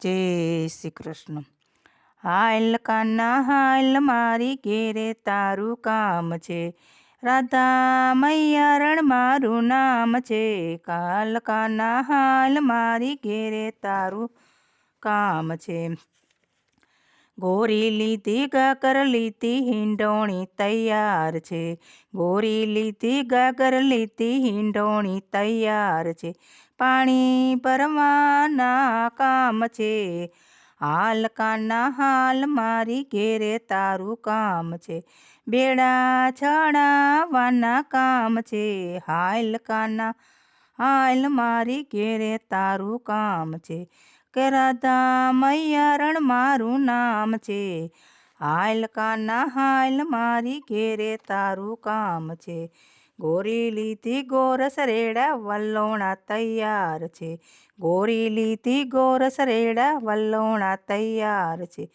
જય શ્રી કૃષ્ણ હાલ કાના હાલ મારી ઘેરે તારું કામ છે. રાધા મૈયારણ મારું નામ છે. કાલ કાના હાલ મારી ઘેરે તારું કામ છે. ગોરી લીધી ગાગર લીધી હિંડોણી તૈયાર છે. ગોરી લીધી ગાગર લીધી હિંડોણી તૈયાર છે. પાણી ભરવાના કામ છે. હાલ કાના હાલ મારી ઘેરે તારું કામ છે. બેડા ચડાવવાના કામ છે. હાલ કાના હાલ મારી ઘેરે તારું કામ છે. કે રાધા મૈયારણ મારું નામ છે. હાલ કાના હાલ મારી ઘેરે તારું કામ છે. ગોરી લીધી ગોરસ રેડા વલ્લોણા તૈયાર છે. ગોરી લીધી ગોરસ રેડા વલ્લોણા તૈયાર છે.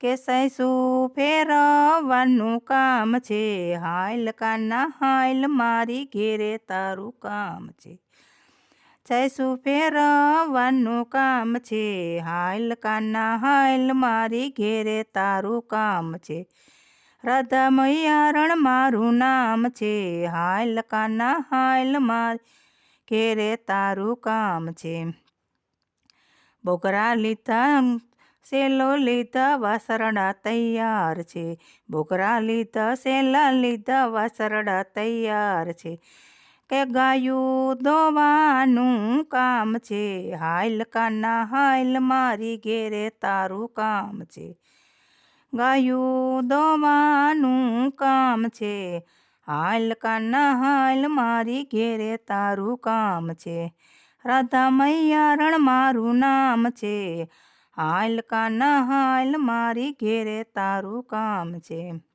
કે સૈસું ફેરવવાનું કામ છે? હાલ કાના હાલ મારી ઘેરે તારું કામ છે. જયસું ફેરવવાનું કામ છે? હાલ કાના હાલ મારી ઘેરે તારું કામ છે. રાધા મૈયારણ મારું નામ છે. હાલ કાના હાલ માર ઘેરે તારું કામ છે. બોગરા લીધા, સેલો લીધા, વાસરડા તૈયાર છે. બોગરા લીધા, સેલા લીધા, વાસરડા તૈયાર છે. કે ગાયું દોવાનું કામ છે. હાઈલ કાના હાઈલ મારી ઘેરે તારું કામ છે. ગાયું દોવાનું કામ છે. હાલ કાના, હાલ મારી ઘેરે તારું કામ છે. રાધા મૈયારણ મારું નામ છે. હાલ કાના, હાલ મારી ઘેરે તારું કામ છે.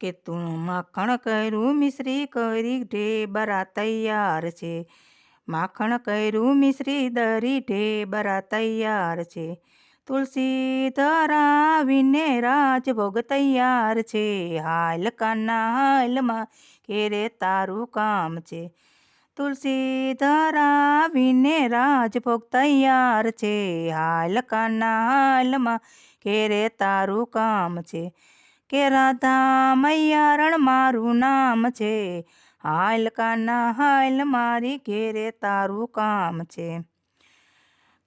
કે તું માખણ કર્યું મિશ્રી કરી ઢેબરા તૈયાર છે. માખણ કર્યું મિશ્રી દરી ઢેબરા તૈયાર છે. તુલસી ધરાવીને રાજભોગ તૈયાર છે. હાલ કાના હાલમાં ઘેરે તારું કામ છે. તુલસી ધરાવીને રાજભોગ તૈયાર છે. હાલ કાના હાલમાં ઘેરે તારું કામ છે. કે રાધા મૈયારણ મારું નામ છે. હાલ કાના, હાલ મારી ઘેરે તારું કામ છે.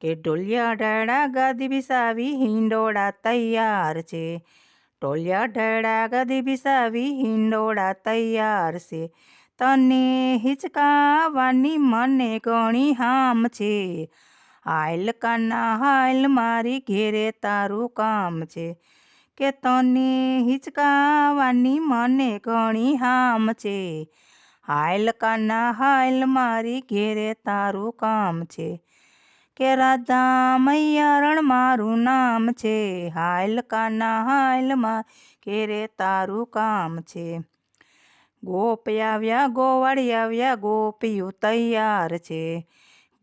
કે ઢોલિયા ઢાળા ગાદી બિસાવી હિંડોળા તૈયાર છે. ઢોલિયા ઢળા ગાદી બિસાવી હિંડોળા તૈયાર છે. તને હિચકાવાની મને ઘણી હામ છે. હાલ કાના, હાલ મારી ઘેરે તારું કામ છે. કે તને હિચકાવાની મને ઘણી હામ છે. હાલ કાના હાલ મારી ઘેરે તારું કામ છે. કે રાધા મૈયારણ મારું નામ છે. હાલ કાના હાલમાં ઘેરે તારું કામ છે. ગોપ આવ્યા, ગોવાળી આવ્યા, ગોપીઓ તૈયાર છે.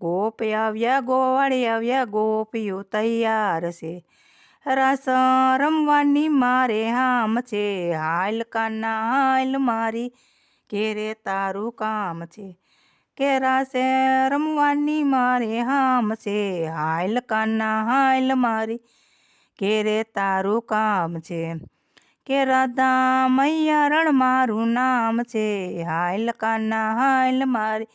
ગોપ આવ્યા, ગોવાળી આવ્યા, ગોપીઓ તૈયાર છે. રાસ રમવાની મારે હામ છે. હાલ કાના હાલ મારી ઘેરે તારું કામ છે. કે રાસે રમવાની મારે હામ છે. હાલ કાના હાલ મારી ઘેરે તારું કામ છે. કે રાધા મૈયારણ મારું નામ છે. હાલ કાના હાલ મારી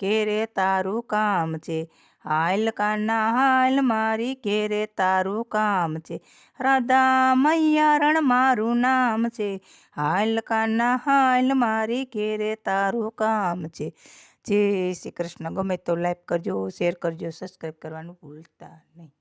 ઘેરે તારું કામ છે. હાલ કાના હાલ મારી ઘેરે તારું કામ છે. રાધા મૈયારણ મારું નામ છે. હાલ કાના હાલ મારી ઘેરે તારું કામ છે. જય શ્રી કૃષ્ણ. ગમે તો લાઈક કરજો શેર કરજો સબસ્ક્રાઈબ કરવાનું ભૂલતા નહીં.